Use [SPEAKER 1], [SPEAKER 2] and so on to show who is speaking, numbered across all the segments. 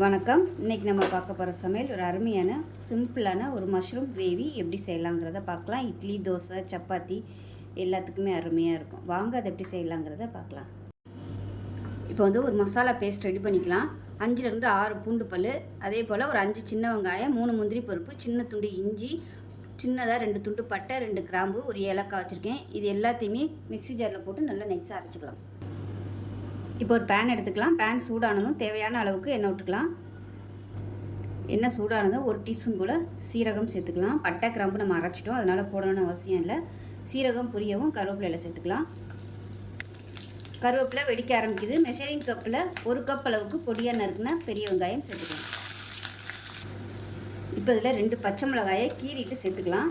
[SPEAKER 1] வணக்கம். இன்றைக்கி நம்ம பார்க்க போகிற சமையல் ஒரு அருமையான சிம்பிளான ஒரு மஷ்ரூம் கிரேவி எப்படி செய்யலாங்கிறத பார்க்கலாம். இட்லி தோசை சப்பாத்தி எல்லாத்துக்குமே அருமையாக இருக்கும். வாங்க அதை எப்படி செய்யலாங்கிறத பார்க்கலாம். இப்போ வந்து ஒரு மசாலா பேஸ்ட் ரெடி பண்ணிக்கலாம். அஞ்சுலேருந்து ஆறு பூண்டு பல் அதே போல் ஒரு அஞ்சு சின்ன வெங்காயம் மூணு முந்திரி பருப்பு சின்ன துண்டு இஞ்சி சின்னதாக ரெண்டு துண்டு பட்டை ரெண்டு கிராம்பு ஒரு ஏலக்காய் வச்சுருக்கேன். இது எல்லாத்தையுமே மிக்ஸி ஜாரில் போட்டு நல்லா நைஸாக அரைச்சிக்கலாம். இப்போ ஒரு பேன் எடுத்துக்கலாம். பேன் சூடானதும் தேவையான அளவுக்கு எண்ணெய் விட்டுக்கலாம். எண்ணெய் சூடானதும் ஒரு டீஸ்பூன் போல் சீரகம் சேர்த்துக்கலாம். பட்டை கிராம்பு நம்ம அரைச்சிட்டோம். அதனால் போடணும்னு அவசியம் இல்லை. சீரகம் புரியவும் கருவேப்பிலையில் சேர்த்துக்கலாம். கருவேப்பிலை வெடிக்க ஆரம்பிக்குது. மெஷரிங் கப்பில் ஒரு கப் அளவுக்கு பொடியாக நறுக்குன பெரிய வெங்காயம் சேர்த்துக்கலாம். இப்போ இதில் ரெண்டு பச்சை மிளகாயை கீறிட்டு சேர்த்துக்கலாம்.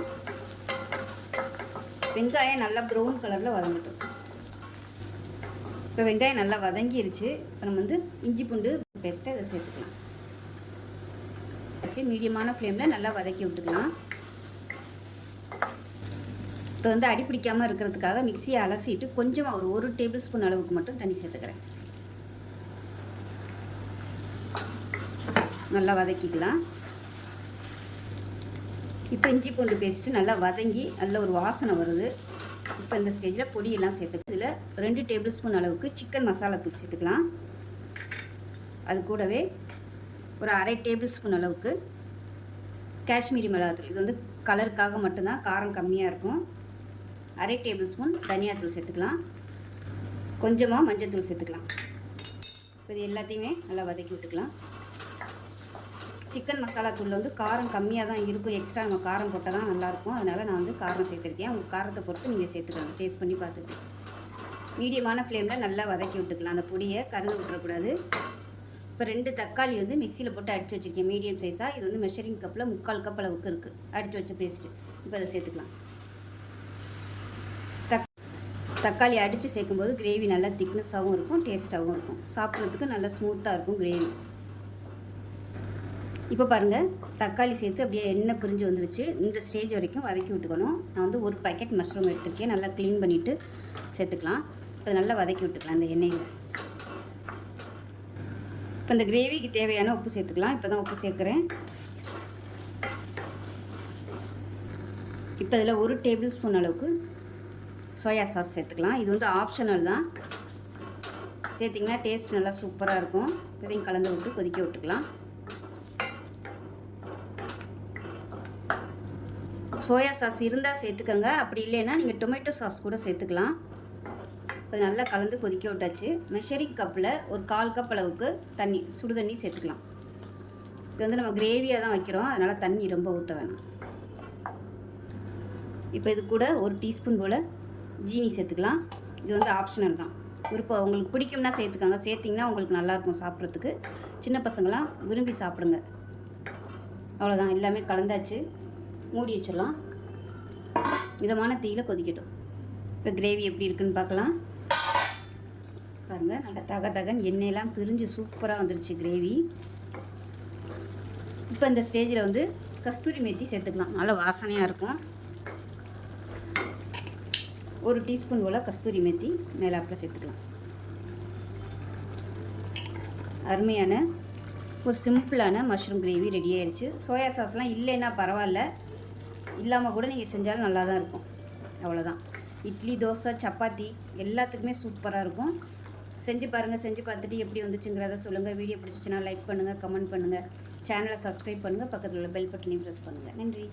[SPEAKER 1] வெங்காயம் நல்லா ப்ரௌன் கலரில் வதங்கட்டும். இப்போ வெங்காயம் நல்லா வதங்கிருச்சு. இப்போ நம்ம வந்து இஞ்சி பூண்டு பேஸ்ட்டை இதை சேர்த்துக்கலாம். வச்சு மீடியமான ஃப்ளேமில் நல்லா வதக்கி விட்டுக்கலாம். இப்போ வந்து அடி பிடிக்காமல் இருக்கிறதுக்காக மிக்சியை அலசிட்டு கொஞ்சமாக ஒரு ஒரு டேபிள் ஸ்பூன் அளவுக்கு மட்டும் தண்ணி சேர்த்துக்கிறேன். நல்லா வதக்கிக்கலாம். இப்போ இஞ்சி பூண்டு பேஸ்ட்டு நல்லா வதங்கி நல்ல ஒரு வாசனை வருது. இப்போ இந்த ஸ்டேஜில் பொடியெல்லாம் சேர்த்துக்கலாம். இதில் ரெண்டு டேபிள் ஸ்பூன் அளவுக்கு சிக்கன் மசாலா தூள் சேர்த்துக்கலாம். அது கூடவே ஒரு அரை டேபிள் ஸ்பூன் அளவுக்கு காஷ்மீரி மிளகாத்தூள் இது வந்து கலருக்காக மட்டும்தான் காரம் கம்மியாக இருக்கும். அரை டேபிள் ஸ்பூன் தனியாத்தூள் சேர்த்துக்கலாம். கொஞ்சமாக மஞ்சள் தூள் சேர்த்துக்கலாம் இது எல்லாத்தையுமே நல்லா வதக்கி விட்டுக்கலாம். சிக்கன் மசாலா தூள் வந்து காரம் கம்மியாக தான் இருக்கும். எக்ஸ்ட்ரா நம்ம காரம் போட்டால் தான் நல்லாயிருக்கும். அதனால் நான் வந்து காரம் சேர்த்துருக்கேன். உங்கள் காரத்தை பொறுத்து நீங்கள் சேர்த்துக்கலாம் டேஸ்ட் பண்ணி பார்த்துட்டு. மீடியமான ஃப்ளேமில் நல்லா வதக்கி விட்டுக்கலாம். அந்த பொடியை கருணை விட்டுறக்கூடாது. இப்போ ரெண்டு தக்காளி வந்து மிக்சியில் போட்டு அடித்து வச்சுருக்கேன். மீடியம் சைஸாக இது வந்து மெஷரிங் கப்பில் முக்கால் கப் அளவுக்கு இருக்குது அடித்து வச்ச பேஸ்ட்டு இப்போ அதை சேர்த்துக்கலாம். தக் தக்காளி அடித்து சேர்க்கும்போது கிரேவி நல்லா திக்னஸாகவும் இருக்கும். டேஸ்ட்டாகவும் இருக்கும். சாப்பிட்றதுக்கு நல்லா ஸ்மூத்தாக இருக்கும் கிரேவி இப்போ பாருங்கள் தக்காளி சேர்த்து அப்படியே எண்ணெய் பிரிஞ்சு வந்துருச்சு. இந்த ஸ்டேஜ் வரைக்கும் வதக்கி விட்டுக்கணும். நான் வந்து ஒரு பேக்கெட் மஷ்ரூம் எடுத்துருக்கேன். நல்லா க்ளீன் பண்ணிவிட்டு சேர்த்துக்கலாம். இப்போ நல்லா வதக்கி விட்டுக்கலாம் அந்த எண்ணெயில். இப்போ இந்த கிரேவிக்கு தேவையான உப்பு சேர்த்துக்கலாம். இப்போ தான் உப்பு சேர்க்குறேன். இப்போ இதில் ஒரு டேபிள் ஸ்பூன் அளவுக்கு சோயா சாஸ் சேர்த்துக்கலாம். இது வந்து ஆப்ஷனல் தான். சேர்த்திங்கன்னா டேஸ்ட் நல்லா சூப்பராக இருக்கும். இதையும் கலந்து விட்டு கொதிக்க விட்டுக்கலாம். சோயா சாஸ் இருந்தால் சேர்த்துக்கோங்க. அப்படி இல்லைன்னா நீங்கள் டொமேட்டோ சாஸ் கூட சேர்த்துக்கலாம். இப்போ நல்லா கலந்து கொதிக்க விட்டாச்சு. மெஷரிங் கப்பில் ஒரு கால் கப் அளவுக்கு தண்ணி சுடு தண்ணி சேர்த்துக்கலாம். இது வந்து நம்ம கிரேவியாக தான் வைக்கிறோம். அதனால் தண்ணி ரொம்ப ஊற்ற வேணாம். இப்போ இது கூட ஒரு டீஸ்பூன் போல் ஜீனி சேர்த்துக்கலாம். இது வந்து ஆப்ஷனல் தான். விருப்பம் உங்களுக்கு பிடிக்கும்னா சேர்த்துக்கோங்க. சேர்த்திங்கன்னா உங்களுக்கு நல்லாயிருக்கும் சாப்பிட்றதுக்கு. சின்ன பசங்களாம் விரும்பி சாப்பிடுங்க. அவ்வளோதான் எல்லாமே கலந்தாச்சு. மூடி வச்சிடலாம். மிதமான தீயில் கொதிக்கட்டும். இப்போ கிரேவி எப்படி இருக்குன்னு பார்க்கலாம். பாருங்கள் நல்லா தக தகன் எண்ணெயெல்லாம் பிரிஞ்சு சூப்பராக வந்துருச்சு கிரேவி. இப்போ இந்த ஸ்டேஜில் வந்து கஸ்தூரி மேத்தி சேர்த்துக்கலாம். நல்லா வாசனையாக இருக்கும். ஒரு டீஸ்பூன் போல் கஸ்தூரி மேத்தி மேலாப்பில் சேர்த்துக்கலாம். அருமையான ஒரு சிம்பிளான மஷ்ரூம் கிரேவி ரெடி ஆயிடுச்சு சோயா சாஸ்லாம் இல்லைன்னா பரவாயில்ல. இல்லாமல் கூட நீங்கள் செஞ்சாலும் நல்லா தான் இருக்கும். அவ்வளோதான் இட்லி தோசை சப்பாத்தி எல்லாத்துக்குமே சூப்பராக இருக்கும். செஞ்சு பாருங்கள் செஞ்சு பார்த்துட்டு எப்படி வந்துச்சுங்கிறத சொல்லுங்கள் வீடியோ பிடிச்சிச்சின்னா லைக் பண்ணுங்கள் கமெண்ட் பண்ணுங்கள் சேனலை சப்ஸ்கிரைப் பண்ணுங்கள் பக்கத்தில் உள்ள பெல் பட்டனையும் ப்ரெஸ் பண்ணுங்கள் நன்றி.